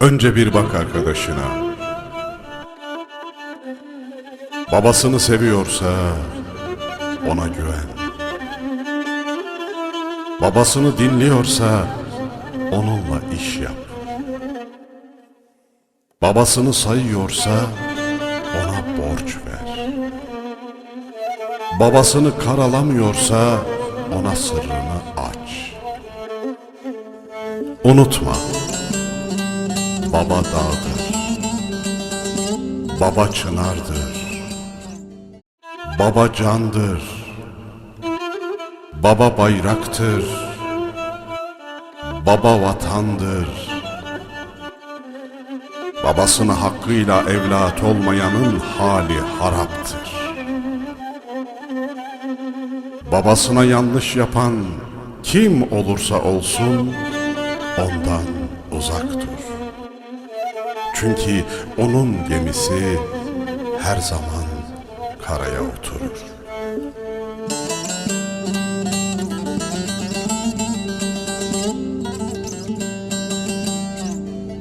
Önce bir bak arkadaşına. Babasını seviyorsa ona güven. Babasını dinliyorsa onunla iş yap. Babasını sayıyorsa ona borç ver. Babasını karalamıyorsa ona sırrını aç. Unutma. Baba dağdır. Baba çınardır. Baba candır. Baba bayraktır. Baba vatandır. Babasına hakkıyla evlat olmayanın hali haraptır. Babasına yanlış yapan kim olursa olsun ondan uzak dur. Çünkü onun gemisi her zaman karaya oturur.